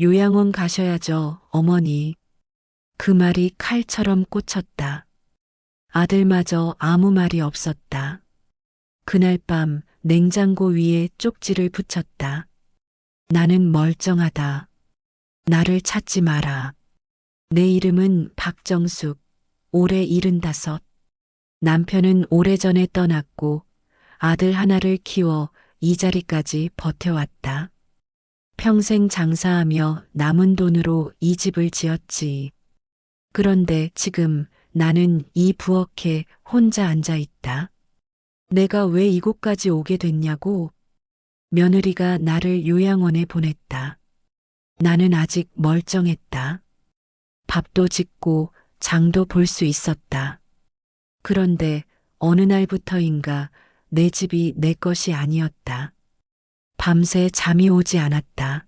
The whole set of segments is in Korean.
요양원 가셔야죠, 어머니. 그 말이 칼처럼 꽂혔다. 아들마저 아무 말이 없었다. 그날 밤 냉장고 위에 쪽지를 붙였다. 나는 멀쩡하다. 나를 찾지 마라. 내 이름은 박정숙. 올해 일흔다섯. 남편은 오래전에 떠났고 아들 하나를 키워 이 자리까지 버텨왔다. 평생 장사하며 남은 돈으로 이 집을 지었지. 그런데 지금 나는 이 부엌에 혼자 앉아 있다. 내가 왜 이곳까지 오게 됐냐고? 며느리가 나를 요양원에 보냈다. 나는 아직 멀쩡했다. 밥도 짓고 장도 볼 수 있었다. 그런데 어느 날부터인가 내 집이 내 것이 아니었다. 밤새 잠이 오지 않았다.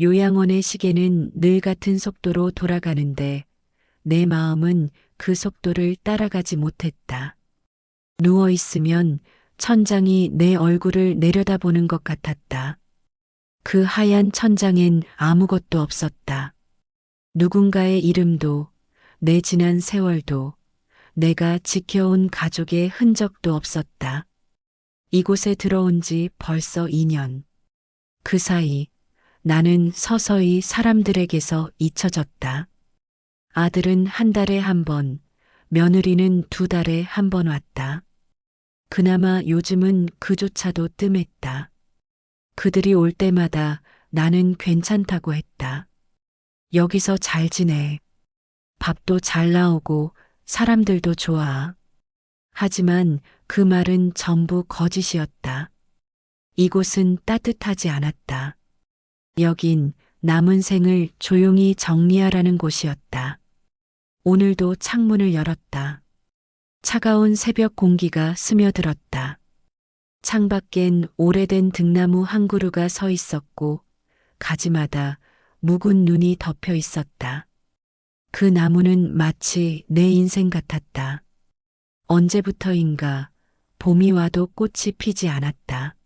요양원의 시계는 늘 같은 속도로 돌아가는데 내 마음은 그 속도를 따라가지 못했다. 누워 있으면 천장이 내 얼굴을 내려다보는 것 같았다. 그 하얀 천장엔 아무것도 없었다. 누군가의 이름도, 내 지난 세월도, 내가 지켜온 가족의 흔적도 없었다. 이곳에 들어온 지 벌써 2년. 그 사이 나는 서서히 사람들에게서 잊혀졌다. 아들은 한 달에 한 번, 며느리는 두 달에 한 번 왔다. 그나마 요즘은 그조차도 뜸했다. 그들이 올 때마다 나는 괜찮다고 했다. 여기서 잘 지내. 밥도 잘 나오고 사람들도 좋아. 하지만 그 말은 전부 거짓이었다. 이곳은 따뜻하지 않았다. 여긴 남은 생을 조용히 정리하라는 곳이었다. 오늘도 창문을 열었다. 차가운 새벽 공기가 스며들었다. 창밖엔 오래된 등나무 한 그루가 서 있었고 가지마다 묵은 눈이 덮여 있었다. 그 나무는 마치 내 인생 같았다. 언제부터인가 봄이 와도 꽃이 피지 않았다.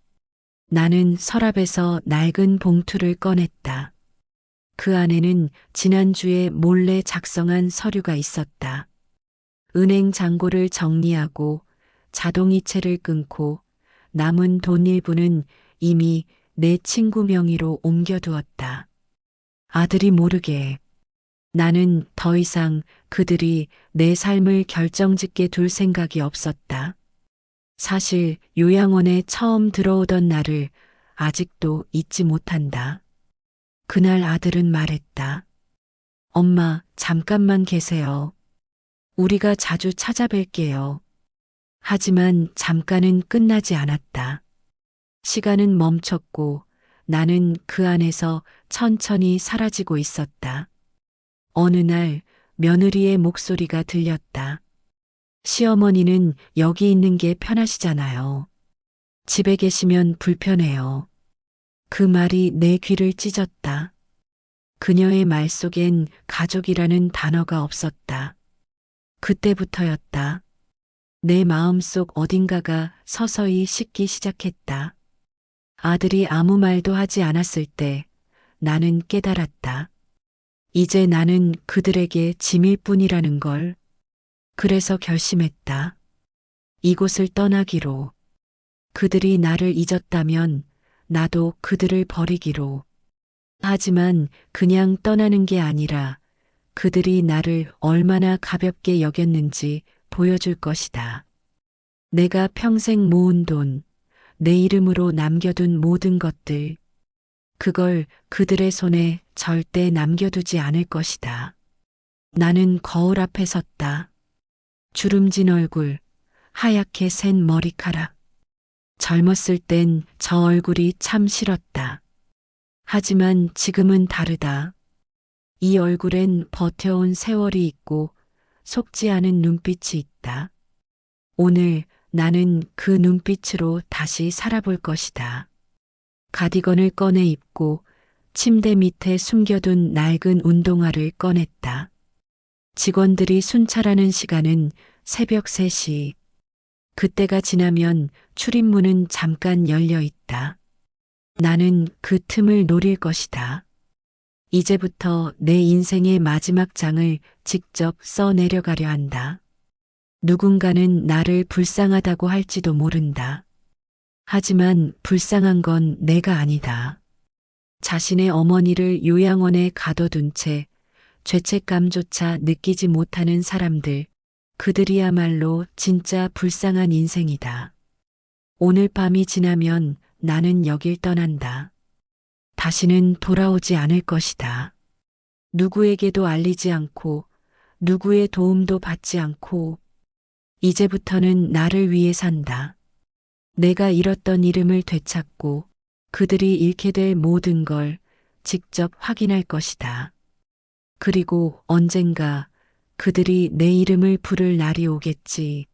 나는 서랍에서 낡은 봉투를 꺼냈다. 그 안에는 지난주에 몰래 작성한 서류가 있었다. 은행 잔고를 정리하고 자동이체를 끊고 남은 돈 일부는 이미 내 친구 명의로 옮겨두었다. 아들이 모르게 나는 더 이상 그들이 내 삶을 결정짓게 둘 생각이 없었다. 사실 요양원에 처음 들어오던 날을 아직도 잊지 못한다. 그날 아들은 말했다. 엄마, 잠깐만 계세요. 우리가 자주 찾아뵐게요. 하지만 잠깐은 끝나지 않았다. 시간은 멈췄고 나는 그 안에서 천천히 사라지고 있었다. 어느 날 며느리의 목소리가 들렸다. 시어머니는 여기 있는 게 편하시잖아요. 집에 계시면 불편해요. 그 말이 내 귀를 찢었다. 그녀의 말 속엔 가족이라는 단어가 없었다. 그때부터였다. 내 마음속 어딘가가 서서히 식기 시작했다. 아들이 아무 말도 하지 않았을 때 나는 깨달았다. 이제 나는 그들에게 짐일 뿐이라는 걸. 그래서 결심했다. 이곳을 떠나기로. 그들이 나를 잊었다면 나도 그들을 버리기로. 하지만 그냥 떠나는 게 아니라 그들이 나를 얼마나 가볍게 여겼는지 보여줄 것이다. 내가 평생 모은 돈, 내 이름으로 남겨둔 모든 것들, 그걸 그들의 손에 절대 남겨두지 않을 것이다. 나는 거울 앞에 섰다. 주름진 얼굴, 하얗게 센 머리카락. 젊었을 땐 저 얼굴이 참 싫었다. 하지만 지금은 다르다. 이 얼굴엔 버텨온 세월이 있고 속지 않은 눈빛이 있다. 오늘 나는 그 눈빛으로 다시 살아볼 것이다. 가디건을 꺼내 입고 침대 밑에 숨겨둔 낡은 운동화를 꺼냈다. 직원들이 순찰하는 시간은 새벽 3시. 그때가 지나면 출입문은 잠깐 열려 있다. 나는 그 틈을 노릴 것이다. 이제부터 내 인생의 마지막 장을 직접 써 내려가려 한다. 누군가는 나를 불쌍하다고 할지도 모른다. 하지만 불쌍한 건 내가 아니다. 자신의 어머니를 요양원에 가둬둔 채 죄책감조차 느끼지 못하는 사람들, 그들이야말로 진짜 불쌍한 인생이다. 오늘 밤이 지나면 나는 여길 떠난다. 다시는 돌아오지 않을 것이다. 누구에게도 알리지 않고, 누구의 도움도 받지 않고, 이제부터는 나를 위해 산다. 내가 잃었던 이름을 되찾고, 그들이 잃게 될 모든 걸 직접 확인할 것이다. 그리고 언젠가 그들이 내 이름을 부를 날이 오겠지.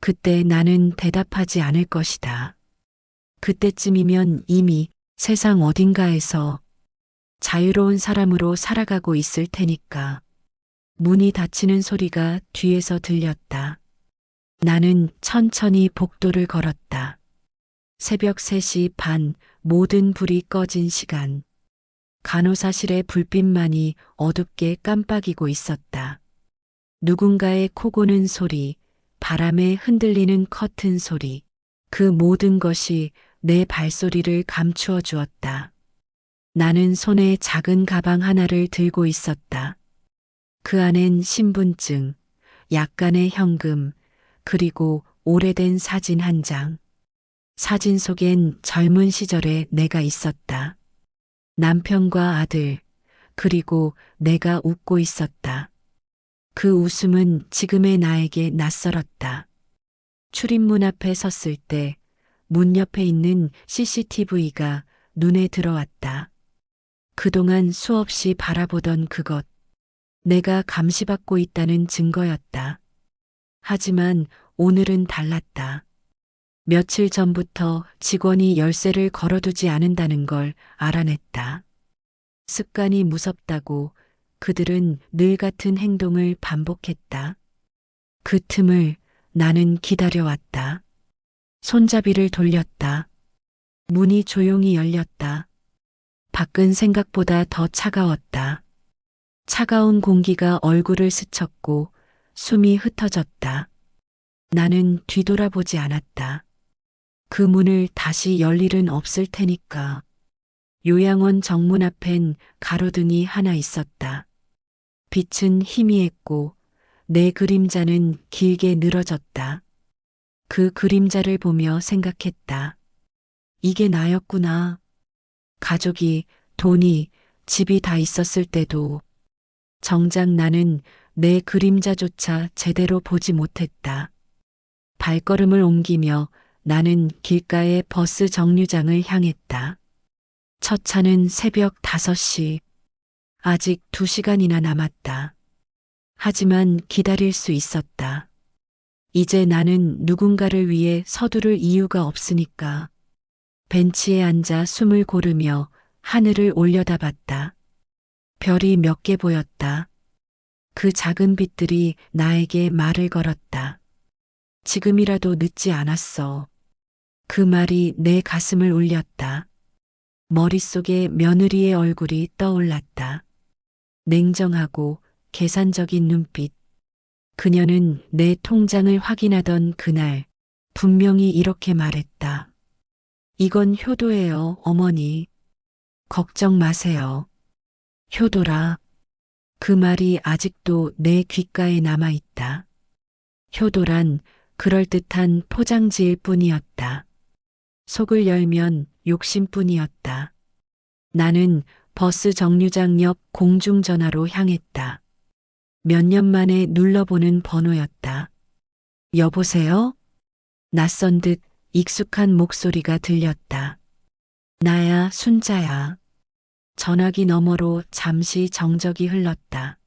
그때 나는 대답하지 않을 것이다. 그때쯤이면 이미 세상 어딘가에서 자유로운 사람으로 살아가고 있을 테니까. 문이 닫히는 소리가 뒤에서 들렸다. 나는 천천히 복도를 걸었다. 새벽 3시 반 모든 불이 꺼진 시간. 간호사실의 불빛만이 어둡게 깜빡이고 있었다. 누군가의 코 고는 소리, 바람에 흔들리는 커튼 소리, 그 모든 것이 내 발소리를 감추어 주었다. 나는 손에 작은 가방 하나를 들고 있었다. 그 안엔 신분증, 약간의 현금, 그리고 오래된 사진 한 장. 사진 속엔 젊은 시절의 내가 있었다. 남편과 아들, 그리고 내가 웃고 있었다. 그 웃음은 지금의 나에게 낯설었다. 출입문 앞에 섰을 때 문 옆에 있는 CCTV가 눈에 들어왔다. 그동안 수없이 바라보던 그것, 내가 감시받고 있다는 증거였다. 하지만 오늘은 달랐다. 며칠 전부터 직원이 열쇠를 걸어두지 않는다는 걸 알아냈다. 습관이 무섭다고 그들은 늘 같은 행동을 반복했다. 그 틈을 나는 기다려왔다. 손잡이를 돌렸다. 문이 조용히 열렸다. 밖은 생각보다 더 차가웠다. 차가운 공기가 얼굴을 스쳤고 숨이 흩어졌다. 나는 뒤돌아보지 않았다. 그 문을 다시 열 일은 없을 테니까. 요양원 정문 앞엔 가로등이 하나 있었다. 빛은 희미했고 내 그림자는 길게 늘어졌다. 그 그림자를 보며 생각했다. 이게 나였구나. 가족이, 돈이, 집이 다 있었을 때도 정작 나는 내 그림자조차 제대로 보지 못했다. 발걸음을 옮기며 나는 길가의 버스 정류장을 향했다. 첫 차는 새벽 5시. 아직 2시간이나 남았다. 하지만 기다릴 수 있었다. 이제 나는 누군가를 위해 서두를 이유가 없으니까. 벤치에 앉아 숨을 고르며 하늘을 올려다봤다. 별이 몇 개 보였다. 그 작은 빛들이 나에게 말을 걸었다. 지금이라도 늦지 않았어. 그 말이 내 가슴을 울렸다. 머릿속에 며느리의 얼굴이 떠올랐다. 냉정하고 계산적인 눈빛. 그녀는 내 통장을 확인하던 그날 분명히 이렇게 말했다. 이건 효도예요, 어머니. 걱정 마세요. 효도라. 그 말이 아직도 내 귓가에 남아 있다. 효도란 그럴듯한 포장지일 뿐이었다. 속을 열면 욕심뿐이었다. 나는 버스 정류장 옆 공중전화로 향했다. 몇 년 만에 눌러보는 번호였다. 여보세요? 낯선 듯 익숙한 목소리가 들렸다. 나야, 순자야. 전화기 너머로 잠시 정적이 흘렀다.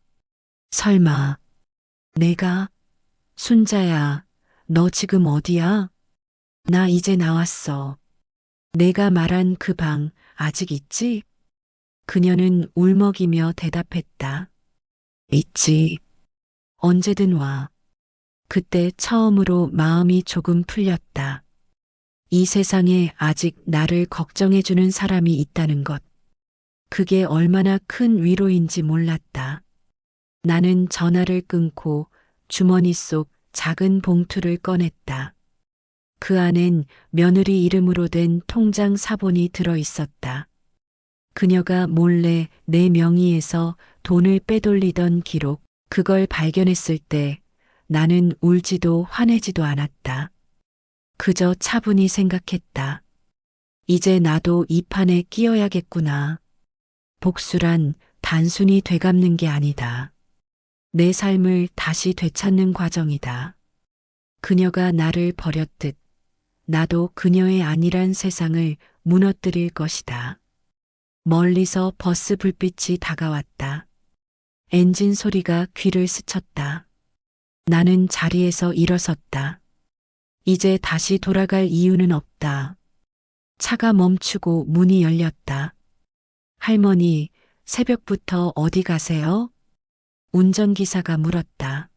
설마, 내가, 순자야, 너 지금 어디야? 나 이제 나왔어. 내가 말한 그 방 아직 있지? 그녀는 울먹이며 대답했다. 있지. 언제든 와. 그때 처음으로 마음이 조금 풀렸다. 이 세상에 아직 나를 걱정해주는 사람이 있다는 것. 그게 얼마나 큰 위로인지 몰랐다. 나는 전화를 끊고 주머니 속 작은 봉투를 꺼냈다. 그 안엔 며느리 이름으로 된 통장 사본이 들어 있었다. 그녀가 몰래 내 명의에서 돈을 빼돌리던 기록, 그걸 발견했을 때 나는 울지도 화내지도 않았다. 그저 차분히 생각했다. 이제 나도 이 판에 끼어야겠구나. 복수란 단순히 되갚는 게 아니다. 내 삶을 다시 되찾는 과정이다. 그녀가 나를 버렸듯 나도 그녀의 아니란 세상을 무너뜨릴 것이다. 멀리서 버스 불빛이 다가왔다. 엔진 소리가 귀를 스쳤다. 나는 자리에서 일어섰다. 이제 다시 돌아갈 이유는 없다. 차가 멈추고 문이 열렸다. 할머니, 새벽부터 어디 가세요? 운전기사가 물었다.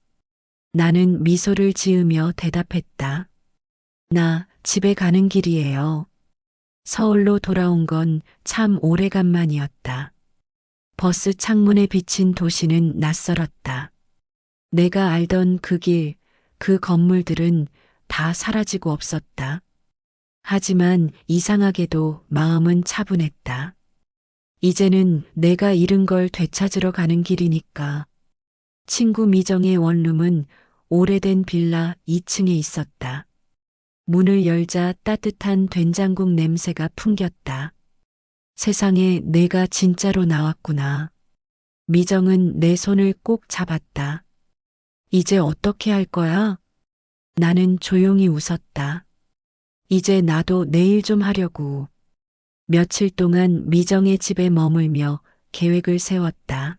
나는 미소를 지으며 대답했다. 나 집에 가는 길이에요. 서울로 돌아온 건 참 오래간만이었다. 버스 창문에 비친 도시는 낯설었다. 내가 알던 그 길, 그 건물들은 다 사라지고 없었다. 하지만 이상하게도 마음은 차분했다. 이제는 내가 잃은 걸 되찾으러 가는 길이니까. 친구 미정의 원룸은 오래된 빌라 2층에 있었다. 문을 열자 따뜻한 된장국 냄새가 풍겼다. 세상에 내가 진짜로 나왔구나. 미정은 내 손을 꼭 잡았다. 이제 어떻게 할 거야? 나는 조용히 웃었다. 이제 나도 내일 좀 하려고. 며칠 동안 미정의 집에 머물며 계획을 세웠다.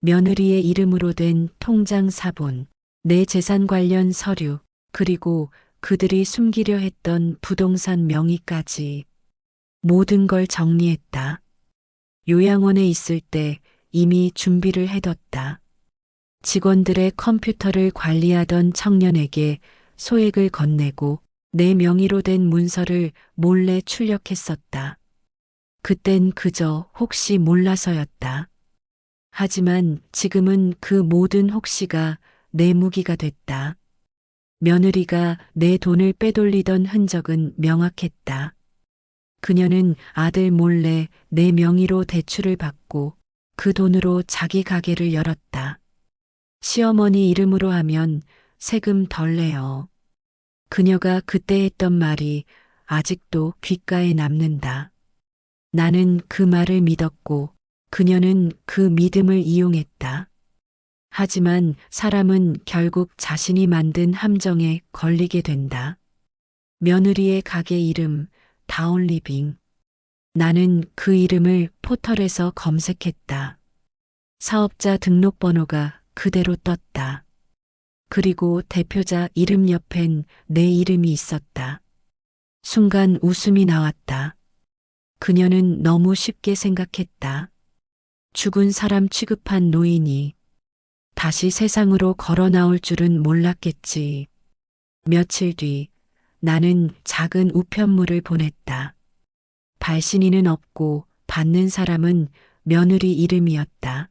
며느리의 이름으로 된 통장 사본, 내 재산 관련 서류, 그리고 그들이 숨기려 했던 부동산 명의까지 모든 걸 정리했다. 요양원에 있을 때 이미 준비를 해뒀다. 직원들의 컴퓨터를 관리하던 청년에게 소액을 건네고 내 명의로 된 문서를 몰래 출력했었다. 그땐 그저 혹시 몰라서였다. 하지만 지금은 그 모든 혹시가 내 무기가 됐다. 며느리가 내 돈을 빼돌리던 흔적은 명확했다. 그녀는 아들 몰래 내 명의로 대출을 받고 그 돈으로 자기 가게를 열었다. 시어머니 이름으로 하면 세금 덜 내요. 그녀가 그때 했던 말이 아직도 귓가에 남는다. 나는 그 말을 믿었고 그녀는 그 믿음을 이용했다. 하지만 사람은 결국 자신이 만든 함정에 걸리게 된다. 며느리의 가게 이름 다운리빙. 나는 그 이름을 포털에서 검색했다. 사업자 등록번호가 그대로 떴다. 그리고 대표자 이름 옆엔 내 이름이 있었다. 순간 웃음이 나왔다. 그녀는 너무 쉽게 생각했다. 죽은 사람 취급한 노인이 다시 세상으로 걸어 나올 줄은 몰랐겠지. 며칠 뒤 나는 작은 우편물을 보냈다. 발신인은 없고 받는 사람은 며느리 이름이었다.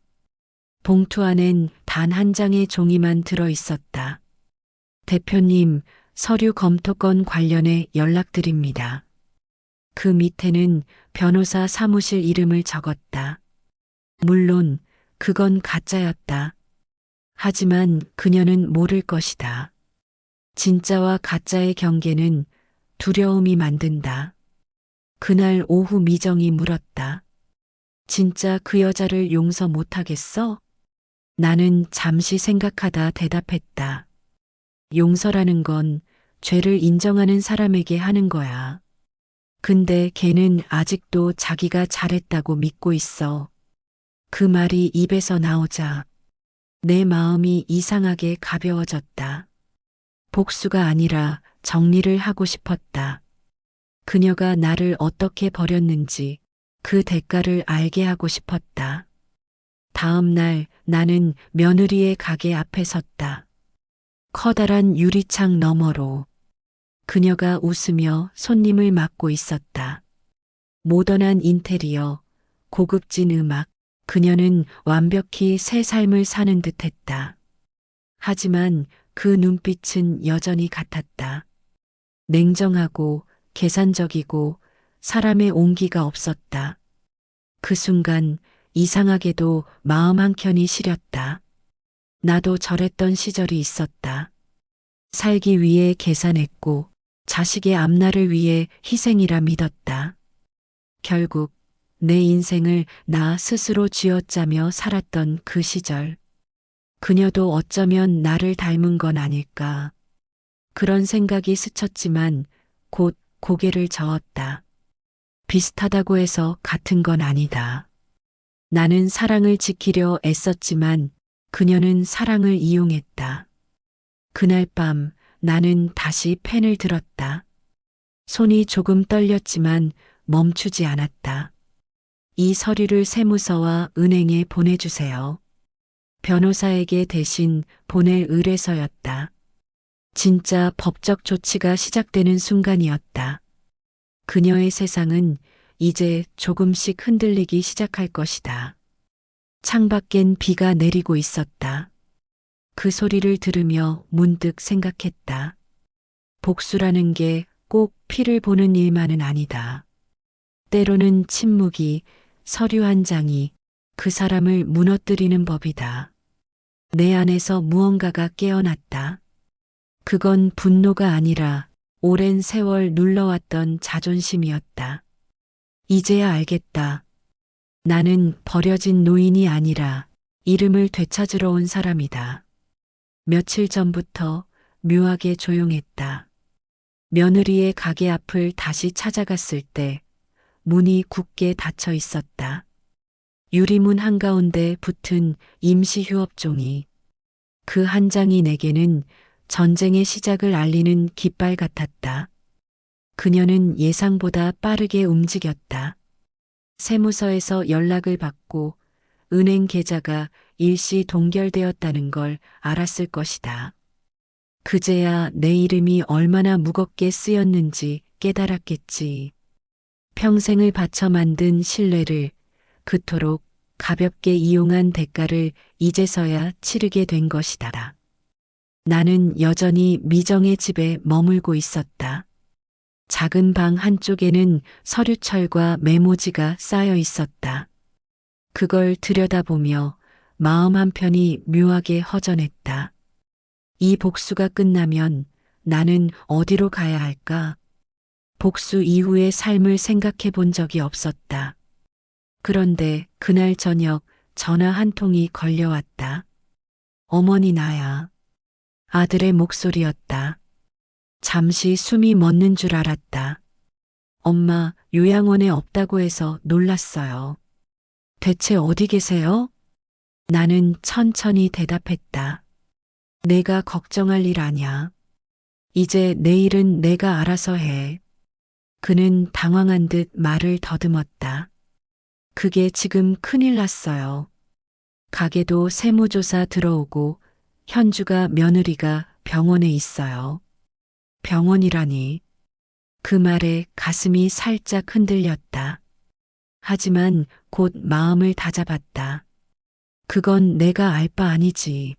봉투 안엔 단 한 장의 종이만 들어 있었다. 대표님, 서류 검토건 관련해 연락드립니다. 그 밑에는 변호사 사무실 이름을 적었다. 물론 그건 가짜였다. 하지만 그녀는 모를 것이다. 진짜와 가짜의 경계는 두려움이 만든다. 그날 오후 미정이 물었다. 진짜 그 여자를 용서 못하겠어? 나는 잠시 생각하다 대답했다. 용서라는 건 죄를 인정하는 사람에게 하는 거야. 근데 걔는 아직도 자기가 잘했다고 믿고 있어. 그 말이 입에서 나오자 내 마음이 이상하게 가벼워졌다. 복수가 아니라 정리를 하고 싶었다. 그녀가 나를 어떻게 버렸는지 그 대가를 알게 하고 싶었다. 다음 날 나는 며느리의 가게 앞에 섰다. 커다란 유리창 너머로 그녀가 웃으며 손님을 맞고 있었다. 모던한 인테리어, 고급진 음악, 그녀는 완벽히 새 삶을 사는 듯 했다. 하지만 그 눈빛은 여전히 같았다. 냉정하고 계산적이고 사람의 온기가 없었다. 그 순간 이상하게도 마음 한켠이 시렸다. 나도 저랬던 시절이 있었다. 살기 위해 계산했고 자식의 앞날을 위해 희생이라 믿었다. 결국 내 인생을 나 스스로 쥐어짜며 살았던 그 시절. 그녀도 어쩌면 나를 닮은 건 아닐까. 그런 생각이 스쳤지만 곧 고개를 저었다. 비슷하다고 해서 같은 건 아니다. 나는 사랑을 지키려 애썼지만 그녀는 사랑을 이용했다. 그날 밤 나는 다시 펜을 들었다. 손이 조금 떨렸지만 멈추지 않았다. 이 서류를 세무서와 은행에 보내주세요. 변호사에게 대신 보낼 의뢰서였다. 진짜 법적 조치가 시작되는 순간이었다. 그녀의 세상은 이제 조금씩 흔들리기 시작할 것이다. 창밖엔 비가 내리고 있었다. 그 소리를 들으며 문득 생각했다. 복수라는 게 꼭 피를 보는 일만은 아니다. 때로는 침묵이, 서류 한 장이 그 사람을 무너뜨리는 법이다. 내 안에서 무언가가 깨어났다. 그건 분노가 아니라 오랜 세월 눌러왔던 자존심이었다. 이제야 알겠다. 나는 버려진 노인이 아니라 이름을 되찾으러 온 사람이다. 며칠 전부터 묘하게 조용했다. 며느리의 가게 앞을 다시 찾아갔을 때 문이 굳게 닫혀 있었다. 유리문 한가운데 붙은 임시 휴업종이 그 한 장이 내게는 전쟁의 시작을 알리는 깃발 같았다. 그녀는 예상보다 빠르게 움직였다. 세무서에서 연락을 받고 은행 계좌가 일시 동결되었다는 걸 알았을 것이다. 그제야 내 이름이 얼마나 무겁게 쓰였는지 깨달았겠지. 평생을 바쳐 만든 신뢰를 그토록 가볍게 이용한 대가를 이제서야 치르게 된 것이다. 나는 여전히 미정의 집에 머물고 있었다. 작은 방 한쪽에는 서류철과 메모지가 쌓여 있었다. 그걸 들여다보며 마음 한편이 묘하게 허전했다. 이 복수가 끝나면 나는 어디로 가야 할까? 복수 이후의 삶을 생각해 본 적이 없었다. 그런데 그날 저녁 전화 한 통이 걸려왔다. 어머니 나야. 아들의 목소리였다. 잠시 숨이 멎는 줄 알았다. 엄마 요양원에 없다고 해서 놀랐어요. 대체 어디 계세요? 나는 천천히 대답했다. 내가 걱정할 일 아냐. 이제 내일은 내가 알아서 해. 그는 당황한 듯 말을 더듬었다. 그게 지금 큰일 났어요. 가게도 세무조사 들어오고 현주가 며느리가 병원에 있어요. 병원이라니. 그 말에 가슴이 살짝 흔들렸다. 하지만 곧 마음을 다잡았다. 그건 내가 알 바 아니지.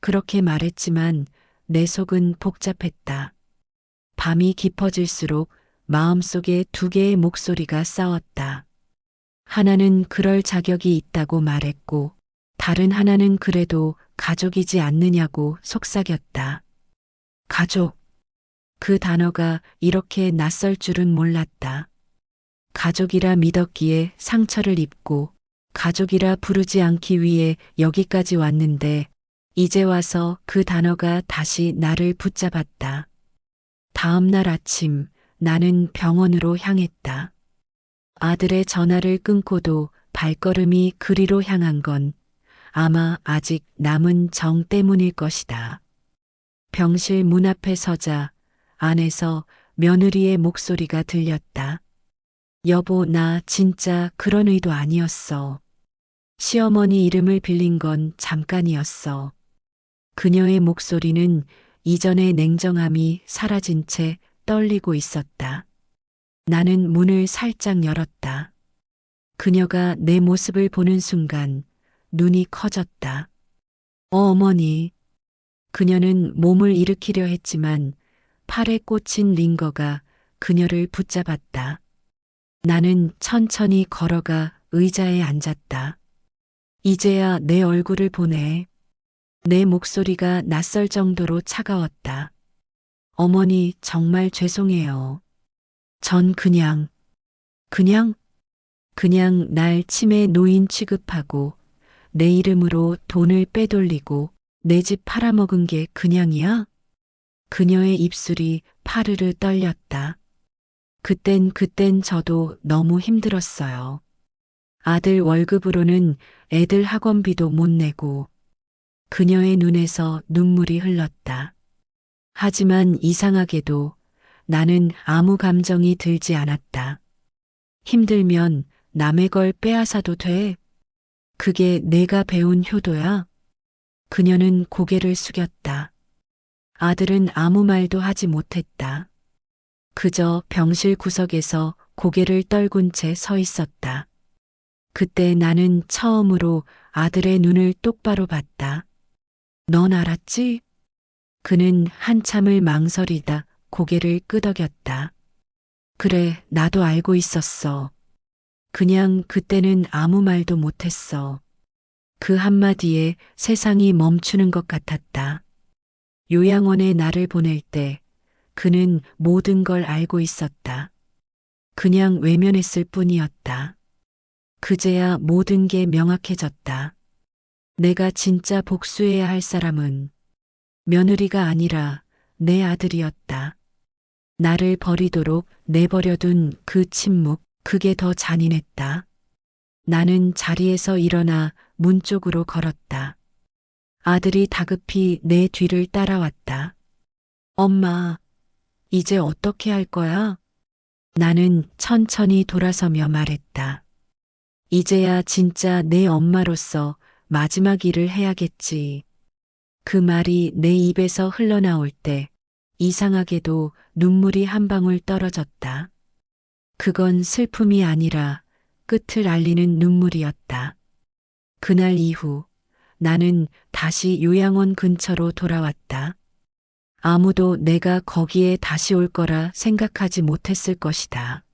그렇게 말했지만 내 속은 복잡했다. 밤이 깊어질수록 마음속에 두 개의 목소리가 싸웠다. 하나는 그럴 자격이 있다고 말했고, 다른 하나는 그래도 가족이지 않느냐고 속삭였다. 가족. 그 단어가 이렇게 낯설 줄은 몰랐다. 가족이라 믿었기에 상처를 입고, 가족이라 부르지 않기 위해 여기까지 왔는데, 이제 와서 그 단어가 다시 나를 붙잡았다. 다음 날 아침 나는 병원으로 향했다. 아들의 전화를 끊고도 발걸음이 그리로 향한 건 아마 아직 남은 정 때문일 것이다. 병실 문 앞에 서자 안에서 며느리의 목소리가 들렸다. 여보, 나 진짜 그런 의도 아니었어. 시어머니 이름을 빌린 건 잠깐이었어. 그녀의 목소리는 이전의 냉정함이 사라진 채 떨리고 있었다. 나는 문을 살짝 열었다. 그녀가 내 모습을 보는 순간 눈이 커졌다. 어, 어머니. 그녀는 몸을 일으키려 했지만 팔에 꽂힌 링거가 그녀를 붙잡았다. 나는 천천히 걸어가 의자에 앉았다. 이제야 내 얼굴을 보네. 내 목소리가 낯설 정도로 차가웠다. 어머니, 정말 죄송해요. 전 그냥, 그냥, 그냥 날 치매 노인 취급하고 내 이름으로 돈을 빼돌리고 내 집 팔아먹은 게 그냥이야? 그녀의 입술이 파르르 떨렸다. 그땐 그땐 저도 너무 힘들었어요. 아들 월급으로는 애들 학원비도 못 내고 그녀의 눈에서 눈물이 흘렀다. 하지만 이상하게도 나는 아무 감정이 들지 않았다. 힘들면 남의 걸 빼앗아도 돼. 그게 내가 배운 효도야. 그녀는 고개를 숙였다. 아들은 아무 말도 하지 못했다. 그저 병실 구석에서 고개를 떨군 채 서 있었다. 그때 나는 처음으로 아들의 눈을 똑바로 봤다. 넌 알았지? 그는 한참을 망설이다 고개를 끄덕였다. 그래, 나도 알고 있었어. 그냥 그때는 아무 말도 못했어. 그 한마디에 세상이 멈추는 것 같았다. 요양원에 나를 보낼 때 그는 모든 걸 알고 있었다. 그냥 외면했을 뿐이었다. 그제야 모든 게 명확해졌다. 내가 진짜 복수해야 할 사람은 며느리가 아니라 내 아들이었다. 나를 버리도록 내버려둔 그 침묵, 그게 더 잔인했다. 나는 자리에서 일어나 문 쪽으로 걸었다. 아들이 다급히 내 뒤를 따라왔다. 엄마, 이제 어떻게 할 거야? 나는 천천히 돌아서며 말했다. 이제야 진짜 내 엄마로서 마지막 일을 해야겠지. 그 말이 내 입에서 흘러나올 때 이상하게도 눈물이 한 방울 떨어졌다. 그건 슬픔이 아니라 끝을 알리는 눈물이었다. 그날 이후 나는 다시 요양원 근처로 돌아왔다. 아무도 내가 거기에 다시 올 거라 생각하지 못했을 것이다.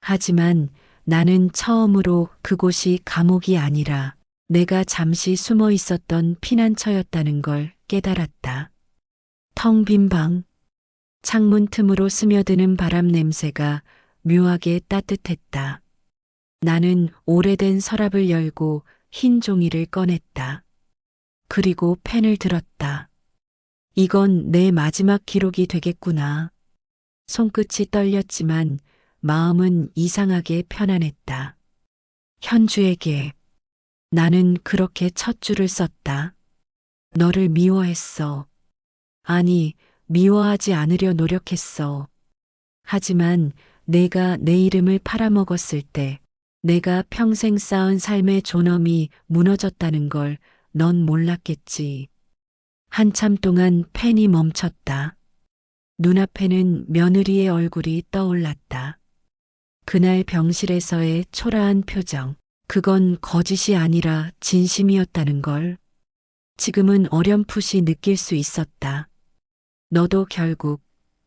하지만 나는 처음으로 그곳이 감옥이 아니라 내가 잠시 숨어 있었던 피난처였다는 걸 깨달았다. 텅 빈 방, 창문 틈으로 스며드는 바람 냄새가 묘하게 따뜻했다. 나는 오래된 서랍을 열고 흰 종이를 꺼냈다. 그리고 펜을 들었다. 이건 내 마지막 기록이 되겠구나. 손끝이 떨렸지만 마음은 이상하게 편안했다. 현주에게 나는 그렇게 첫 줄을 썼다. 너를 미워했어. 아니, 미워하지 않으려 노력했어. 하지만 내가 내 이름을 팔아먹었을 때 내가 평생 쌓은 삶의 존엄이 무너졌다는 걸 넌 몰랐겠지. 한참 동안 펜이 멈췄다. 눈앞에는 며느리의 얼굴이 떠올랐다. 그날 병실에서의 초라한 표정, 그건 거짓이 아니라 진심이었다는 걸 지금은 어렴풋이 느낄 수 있었다. 너도 결국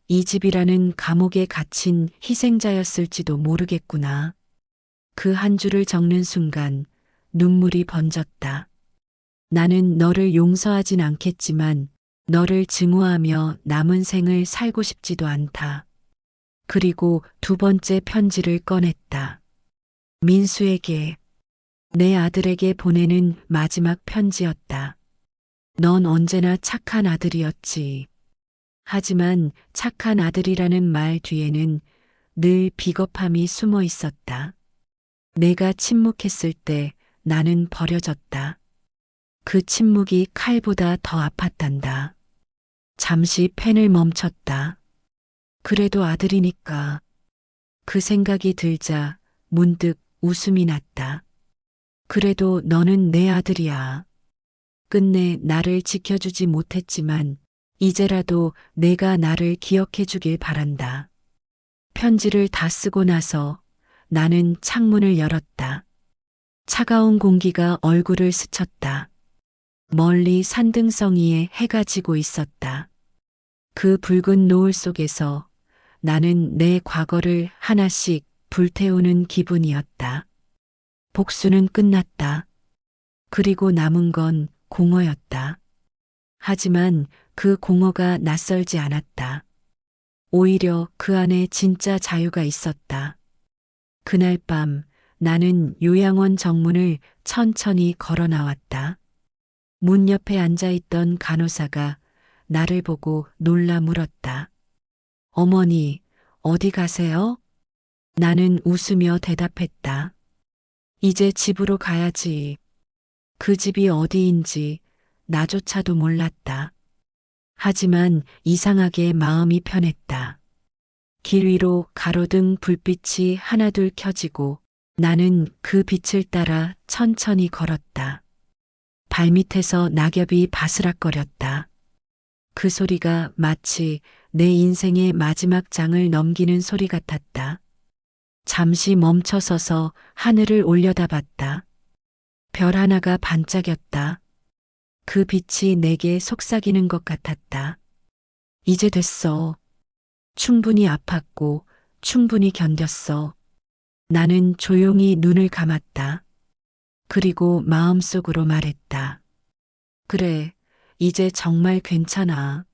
이 집이라는 감옥에 갇힌 희생자였을지도 모르겠구나. 그 한 줄을 적는 순간 눈물이 번졌다. 나는 너를 용서하진 않겠지만 너를 증오하며 남은 생을 살고 싶지도 않다. 그리고 두 번째 편지를 꺼냈다. 민수에게, 내 아들에게 보내는 마지막 편지였다. 넌 언제나 착한 아들이었지. 하지만 착한 아들이라는 말 뒤에는 늘 비겁함이 숨어 있었다. 내가 침묵했을 때 나는 버려졌다. 그 침묵이 칼보다 더 아팠단다. 잠시 펜을 멈췄다. 그래도 아들이니까. 그 생각이 들자 문득 웃음이 났다. 그래도 너는 내 아들이야. 끝내 나를 지켜주지 못했지만 이제라도 내가 나를 기억해 주길 바란다. 편지를 다 쓰고 나서 나는 창문을 열었다. 차가운 공기가 얼굴을 스쳤다. 멀리 산등성이에 해가 지고 있었다. 그 붉은 노을 속에서 나는 내 과거를 하나씩 불태우는 기분이었다. 복수는 끝났다. 그리고 남은 건 공허였다. 하지만 그 공허가 낯설지 않았다. 오히려 그 안에 진짜 자유가 있었다. 그날 밤 나는 요양원 정문을 천천히 걸어 나왔다. 문 옆에 앉아 있던 간호사가 나를 보고 놀라 물었다. 어머니, 어디 가세요? 나는 웃으며 대답했다. 이제 집으로 가야지. 그 집이 어디인지 나조차도 몰랐다. 하지만 이상하게 마음이 편했다. 길 위로 가로등 불빛이 하나둘 켜지고 나는 그 빛을 따라 천천히 걸었다. 발밑에서 낙엽이 바스락거렸다. 그 소리가 마치 내 인생의 마지막 장을 넘기는 소리 같았다. 잠시 멈춰서서 하늘을 올려다봤다. 별 하나가 반짝였다. 그 빛이 내게 속삭이는 것 같았다. 이제 됐어. 충분히 아팠고 충분히 견뎠어. 나는 조용히 눈을 감았다. 그리고 마음속으로 말했다. 그래, 이제 정말 괜찮아.